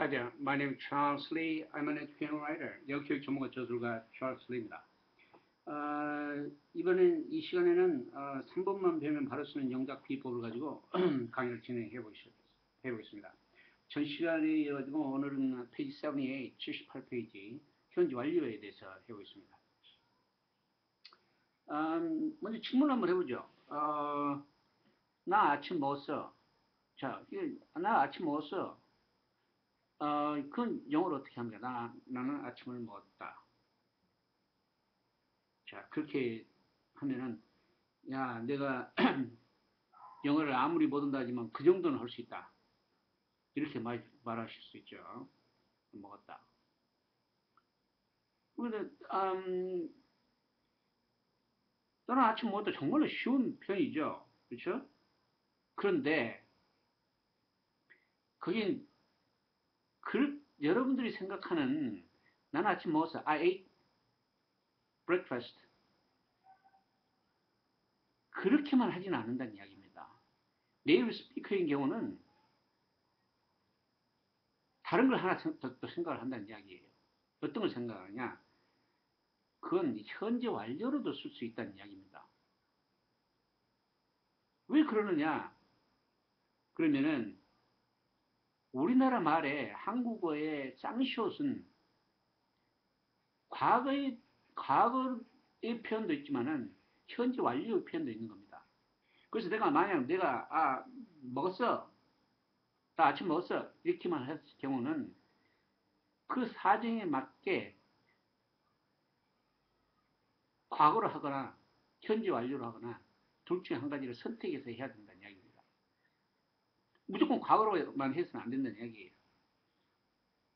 Hi there. My name is Charles Lee. I'm an educational writer. 영교육 전문가 저술가 Charles Lee입니다. 어, 이번엔 이 시간에는 어, 3번만 배우면 바로 쓰는 영작 비법을 가지고 강의를 진행해 보겠습니다. 전 시간에 이어가지고 오늘은 페이지 78, 78페이지 현지 완료에 대해서 해보겠습니다. 음, 먼저 질문 한번 해보죠. 어, 나 아침 먹었어. 자, 이게, 나 아침 먹었어. 어, 그건 영어로 어떻게 합니까? 나, 나는 아침을 먹었다. 자, 그렇게 하면은, 야, 내가 영어를 아무리 못한다 하지만 그 정도는 할 수 있다. 이렇게 말, 말하실 수 있죠. 먹었다. 그런데, 음, 너는 아침 먹었다. 정말로 쉬운 편이죠. 그렇죠? 그런데, 그게 그, 여러분들이 생각하는 나는 아침 먹었어. I ate breakfast. 그렇게만 하지는 않는다는 이야기입니다. 네이브 스피커인 경우는 다른 걸 하나 더, 더 생각을 한다는 이야기예요. 어떤 걸 생각하냐? 그건 현재 완료로도 쓸 수 있다는 이야기입니다. 왜 그러느냐? 그러면은 우리나라 말에 한국어의 쌍시옷은 과거의 과거의 표현도 있지만은 현재 완료의 표현도 있는 겁니다. 그래서 내가 만약 내가 아 먹었어 나 아침 먹었어 이렇게만 했을 경우는 그 사정에 맞게 과거로 하거나 현재 완료로 하거나 둘 중에 한 가지를 선택해서 해야 이야기입니다. 무조건 과거로만 해서는 안 된다는 이야기예요.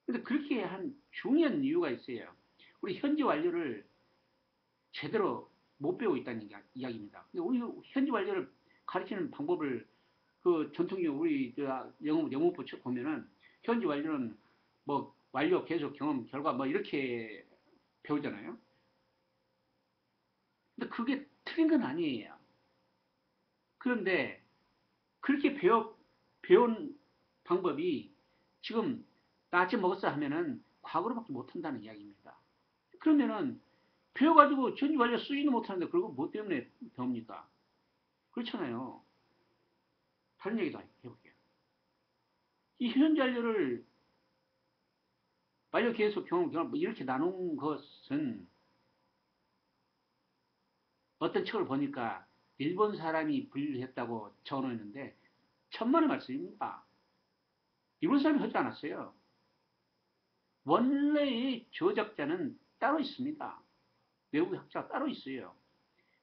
근데 그렇게 한 중요한 이유가 있어요. 우리 현재 완료를 제대로 못 배우고 있다는 이야기입니다. 근데 우리 현재 완료를 가르치는 방법을 그 전통적인 우리 영어 영어부 책 보면은 현재 완료는 뭐 완료, 계속, 경험, 결과 뭐 이렇게 배우잖아요. 근데 그게 틀린 건 아니에요. 그런데 그렇게 배워 배운 방법이 지금 나 아침 먹었어 하면은 과거로밖에 못한다는 이야기입니다. 그러면은 배워가지고 전지 완료 쓰지도 못하는데 그리고 뭐 때문에 배웁니까? 그렇잖아요. 다른 얘기도 해볼게요. 이 현지 완료를 완료 계속 경험, 경험 뭐 이렇게 나눈 것은 어떤 책을 보니까 일본 사람이 분류했다고 적어놓는데 천만의 말씀입니다. 일본 사람이 하지 않았어요. 원래의 저작자는 따로 있습니다. 외국 학자가 따로 있어요.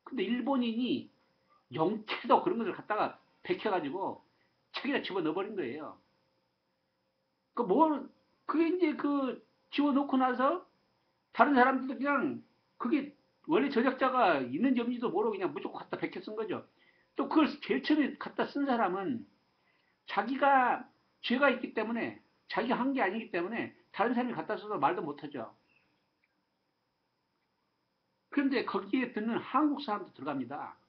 근데 일본인이 영태도 그런 것을 갖다가 베껴가지고 책에다 집어넣어버린 거예요. 그 뭐, 그게 이제 그 집어넣고 나서 다른 사람들도 그냥 그게 원래 저작자가 있는지 없는지도 모르고 그냥 무조건 갖다 베껴 쓴 거죠. 또 그걸 제일 처음에 갖다 쓴 사람은 자기가 죄가 있기 때문에 자기가 한 게 아니기 때문에 다른 사람이 갖다 써도 말도 못하죠. 그런데 거기에 듣는 한국 사람도 들어갑니다.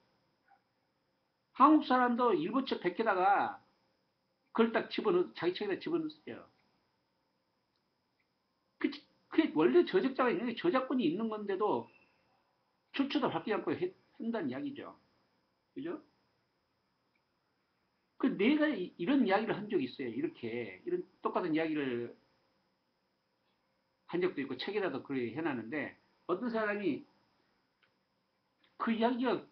한국 사람도 일본 책 베껴다가 그걸 딱 집어넣, 자기 책에다 집어넣었어요. 그, 그 원래 저작자가 있는 게 저작권이 있는 건데도 출처도 바뀌지 않고 해, 한다는 이야기죠. 그죠? 그 내가 이런 이야기를 한 적이 있어요. 이렇게 이런 똑같은 이야기를 한 적도 있고 책에다도 그렇게 해놨는데 어떤 사람이 그 이야기가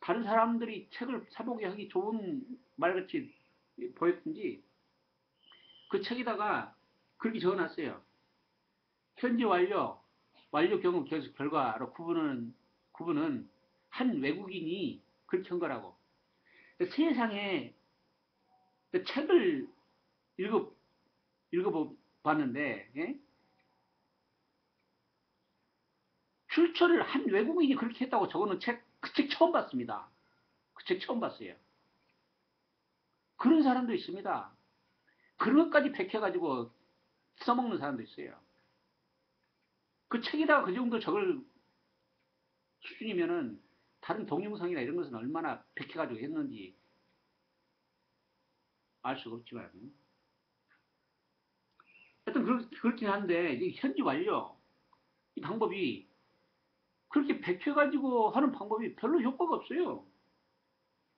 다른 사람들이 책을 사보게 하기 좋은 말같이 보였든지 그 책에다가 그렇게 적어놨어요. 현재 완료, 완료 계속 결과로 구분은, 구분은 한 외국인이 그렇게 한 거라고. 세상에 책을 읽어, 읽어봤는데, 예? 출처를 한 외국인이 그렇게 했다고 적어놓은 책, 그 책 처음 봤습니다. 그 책 처음 봤어요. 그런 사람도 있습니다. 그런 것까지 베껴가지고 써먹는 사람도 있어요. 그 책에다가 그 정도 적을 수준이면은 다른 동영상이나 이런 것은 얼마나 베껴가지고 했는지 알 수가 없지만 말은 그렇, 그렇긴 한데 이 현지 완료 이 방법이 그렇게 백해가지고 하는 방법이 별로 효과가 없어요.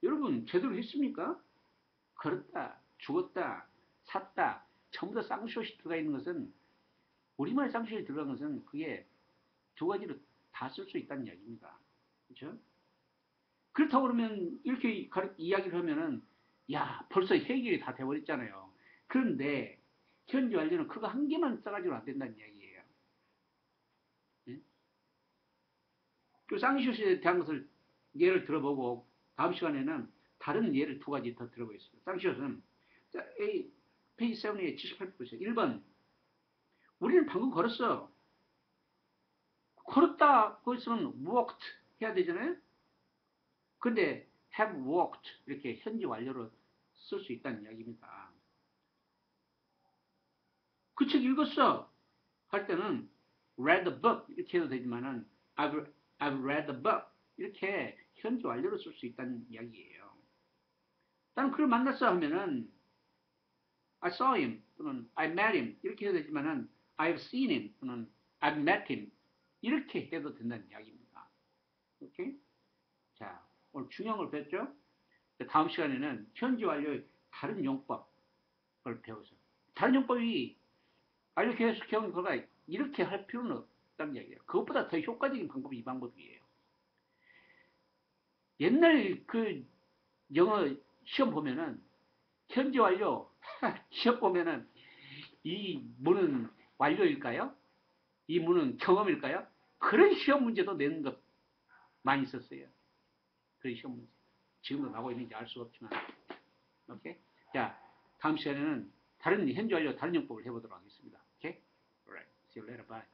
여러분 제대로 했습니까? 걸었다, 죽었다, 샀다 전부 다 쌍시옷이 들어가 있는 것은 우리말에 쌍시옷이 들어간 것은 그게 두 가지로 다 쓸 수 있다는 이야기입니다. 그렇죠? 그렇다고 그러면 이렇게 이야기를 하면은 야 벌써 해결이 다 돼버렸잖아요. 그런데 현지 완료는 그거 한 개만 써가지고 안 된다는 이야기예요. 예? 그 쌍시옷에 대한 것을 예를 들어보고 다음 시간에는 다른 예를 두 가지 더 들어보겠습니다. 쌍시옷은 자, A, 페이지 7에 78% 보세요. 1번 우리는 방금 걸었어. 걸었다 거기서는 walked 해야 되잖아요. 근데 have walked 이렇게 현지 완료로 쓸 수 있다는 이야기입니다. 그 책 읽었어 할 때는 read the book 이렇게 해도 되지만은 I've, I've read the book 이렇게 현지 완료로 쓸 수 있다는 이야기예요. 나는 그를 만났어 하면은 I saw him 또는 I met him 이렇게 해도 되지만은 I've seen him 또는 I've met him 이렇게 해도 된다는 이야기입니다. 오케이? 자, 오늘 걸 배웠죠? 다음 시간에는 현지 완료의 다른 용법을 배워서 다른 용법이 완료 계속 경험 결과 이렇게 할 필요는 없다는 이야기예요. 그것보다 더 효과적인 방법이 이 방법이에요. 옛날 그 영어 시험 보면은 현지 완료 시험 보면은 이 문은 완료일까요? 이 문은 경험일까요? 그런 시험 문제도 내는 것 많이 있었어요. 그런 시험 문제. 지금도 나고 있는지 알 수 없지만. 오케이? 자, 다음 시간에는 다른 현주 완료 다른 용법을 해보도록 하겠습니다. 오케이? Alright. See you later. Bye.